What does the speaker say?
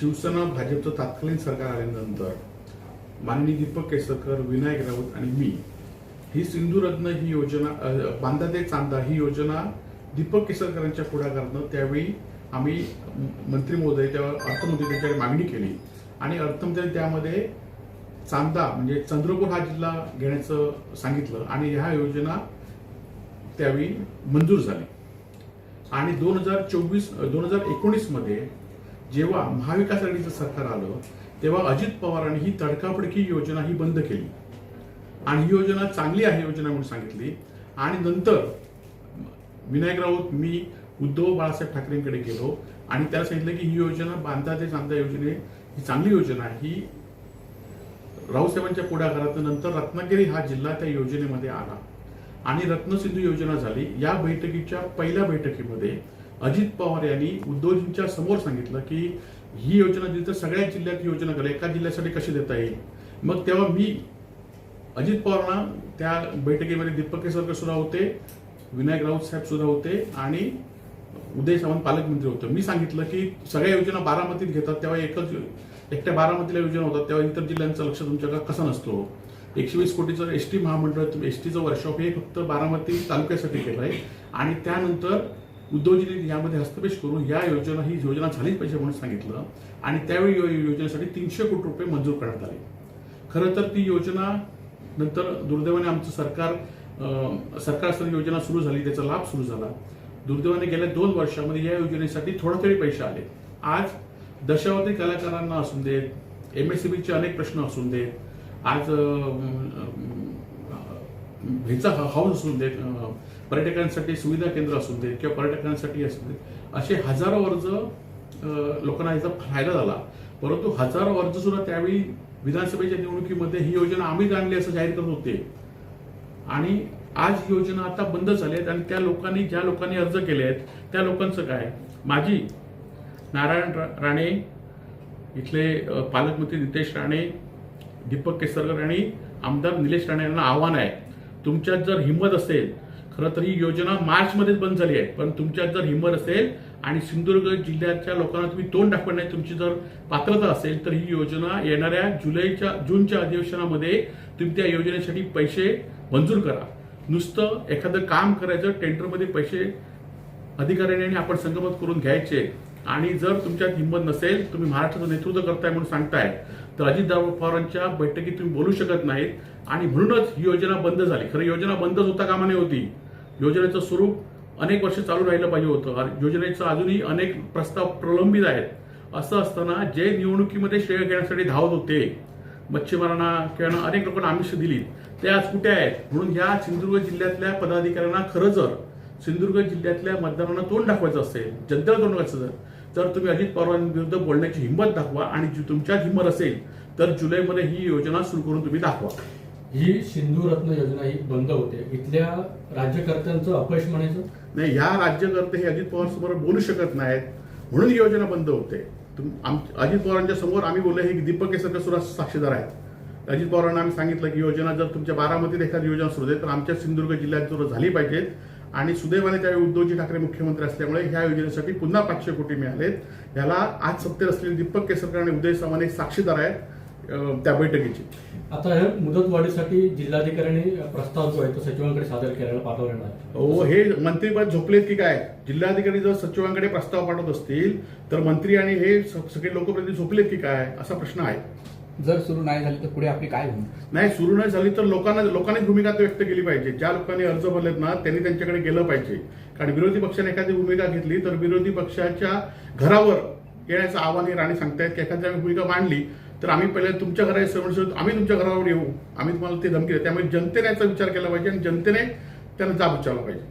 शिवसेना भाजपचं तात्कालीन सरकार आल्यानंतर माननीय दीपक केसरकर विनायक राऊत आणि मी ही सिंधुरत्न ही योजना अ, बांधा ते चांदा ही योजना दीपक केसरकरांच्या पुढाकारानं त्यावेळी आम्ही मंत्री महोदय त्या अर्थमंत्री त्यांच्याकडे मागणी केली. आणि अर्थमंत्री त्यामध्ये चांदा म्हणजे चंद्रपूर हा जिल्हा घेण्याचं सांगितलं आणि ह्या योजना त्यावेळी मंजूर झाली. आणि दोन हजार चोवीस दोन हजार एकोणीसमध्ये जेव्हा महाविकास आघाडीचं सरकार आलं तेव्हा अजित पवारांनी ही तडकाफडकी योजना ही बंद केली. आणि ही योजना चांगली आहे योजना म्हणून सांगितली. आणि नंतर विनायक राऊत मी उद्धव बाळासाहेब ठाकरेंकडे गेलो. आणि त्याला सांगितलं की ही योजना बांधा ते चांदा योजने ही चांगली योजना ही राऊसाहेबांच्या पुढाकारात नंतर रत्नागिरी हा जिल्हा त्या योजनेमध्ये आला. आणि रत्नसिंधू योजना झाली. या बैठकीच्या पहिल्या बैठकीमध्ये अजित पवार यांनी उद्धवजींच्या समोर सांगितलं की ही योजना दिली तर सगळ्या जिल्ह्यात योजना करा. एका जिल्ह्यासाठी कशी देता येईल? मग तेव्हा मी अजित पवारांना त्या बैठकीमध्ये दीपक केसरकर सुद्धा होते विनायक राऊत साहेब सुद्धा होते आणि उदय सावंत पालकमंत्री होते. मी सांगितलं की सगळ्या योजना बारामतीत घेतात तेव्हा एकच एकट्या बारामतीला योजना होतात तेव्हा इतर जिल्ह्यांचं लक्ष तुमच्याकडे कसा नसतो? एकशे वीस कोटीचं एस टी महामंडळ एस टीचं वर्कशॉप हे फक्त बारामती तालुक्यासाठी केलं आहे आणि त्यानंतर उद्धवजींनी यामध्ये हस्तपेश करून या योजना ही योजना झालीच पाहिजे म्हणून सांगितलं. आणि त्यावेळी या योजनेसाठी तीनशे कोटी रुपये मंजूर करण्यात आले. खरं तर ती योजना नंतर दुर्दैवाने आमचं सरकार सरकारस्तरीय योजना सुरू झाली त्याचा लाभ सुरू झाला. दुर्दैवाने गेल्या दोन वर्षामध्ये या योजनेसाठी थोडा तरी पैसे आले. आज दशावधी कलाकारांना असून देत एम एस सी बीचे अनेक प्रश्न असून देत आज अं, ह्याचा हाऊस असू देत पर्यटकांसाठी सुविधा केंद्र असू देत किंवा पर्यटकांसाठी असू देत असे हजारो अर्ज लोकांना याचा फायदा झाला. परंतु हजारो अर्ज सुद्धा त्यावेळी विधानसभेच्या निवडणुकीमध्ये ही योजना आम्हीच आणली असं जाहीर करत होते. आणि आज ही योजना आता बंद झाली आहेत आणि त्या लोकांनी ज्या लोकांनी अर्ज केले आहेत त्या लोकांचं काय? माझी नारायण रा- राणे इथले पालकमंत्री नितेश राणे दीपक केसरकर आणि आमदार निलेश राणे यांना आव्हान आहे. तुमच्यात जर हिंमत असेल खरं तर ही योजना मार्चमध्येच बंद झाली आहे. पण तुमच्यात जर हिंमत असेल आणि सिंधुदुर्ग जिल्ह्याच्या लोकांना तुम्ही तोंड दाखवण्याची तुमची जर पात्रता असेल तर ही योजना येणाऱ्या जुलैच्या जूनच्या अधिवेशनामध्ये तुम्ही त्या योजनेसाठी पैसे मंजूर करा. नुसतं एखादं काम करायचं टेंडरमध्ये पैसे अधिकाऱ्यांनी आपण संगमत करून घ्यायचे आणि जर तुमच्यात हिंमत नसेल तुम्ही महाराष्ट्राचं नेतृत्व करताय म्हणून सांगताय तर अजित पवारांच्या बैठकीत तुम्ही बोलू शकत नाहीत. आणि म्हणूनच ही योजना बंद झाली. खरं योजना बंदच होता कामा नये होती. योजनेचं स्वरूप अनेक वर्ष चालू राहिलं पाहिजे होतं. योजनेचं अजूनही अनेक प्रस्ताव प्रलंबित आहेत. असं असताना जे निवडणुकीमध्ये श्रेय घेण्यासाठी धावत होते मच्छीमारांना किंवा अनेक लोकांना आमिष दिली ते आज कुठे आहेत? म्हणून ह्या सिंधुदुर्ग जिल्ह्यातल्या पदाधिकाऱ्यांना खरं जर सिंधुदुर्ग जिल्ह्यातल्या मतदारांना तोंड दाखवायचं असेल जनतेला तोंड दाखवायचं असेल, तर तुम्ही अजित पवारांविरुद्ध बोलण्याची हिंमत दाखवा आणि तुमच्यात हिंमत असेल तर जुलैमध्ये ही योजना सुरू करून तुम्ही दाखवा. ही सिंधू रत्न योजना ही बंद होते. इथल्या राज्यकर्त्यांचं अपयश म्हणायचं? नाही ह्या राज्यकर्ते हे अजित पवार समोर बोलू शकत नाहीत म्हणून ही योजना बंद होते. अजित पवारांच्या समोर आम्ही बोललो हे दीपक केसरकर सुद्धा साक्षीदार आहेत. अजित पवारांना आम्ही सांगितलं की योजना जर तुमच्या बारामतीत एखादी योजना सुरू आहे तर आमच्या सिंधुदुर्ग जिल्ह्यात जर झाली पाहिजेत आणि सुदैवाने त्यावेळी उद्धवजी ठाकरे मुख्यमंत्री असल्यामुळे ह्या योजनेसाठी पुन्हा पाचशे कोटी मिळालेत. याला आज सत्तेत असलेले दीपक केसरकर आणि उदय सामंत हे साक्षीदार आहेत त्या बैठकीचे. आता हे मुदतवाढीसाठी जिल्हाधिकाऱ्यांनी प्रस्ताव जो आहे तो सचिवांकडे सादर करायला पाठवलेला आहे. हो हे मंत्रीपद झोपलेत की काय? जिल्हाधिकारी जर सचिवांकडे प्रस्ताव पाठवत असतील तर मंत्री आणि हे सगळे लोकप्रतिनिधी झोपलेत की काय? असा प्रश्न आहे. जर सुरू नाही झाली तर पुढे आपली काय होईल? नाही सुरू नाही झाली तर लोकांना लोकांनी भूमिका व्यक्त केली पाहिजे. ज्या लोकांनी अर्ज भरलेत ना त्यांनी त्यांच्याकडे गेलं पाहिजे. कारण विरोधी पक्षाने एखादी भूमिका घेतली तर विरोधी पक्षाच्या घरावर येण्याचं आव्हान हे राणे सांगतायत की एखादी आम्ही भूमिका मांडली तर आम्ही पहिले तुमच्या घरा समोर आम्ही तुमच्या घरावर येऊ. आम्ही तुम्हाला ते धमकी देऊ. त्यामुळे जनतेने याचा विचार केला पाहिजे आणि जनतेने त्यांना जाब विचारला पाहिजे.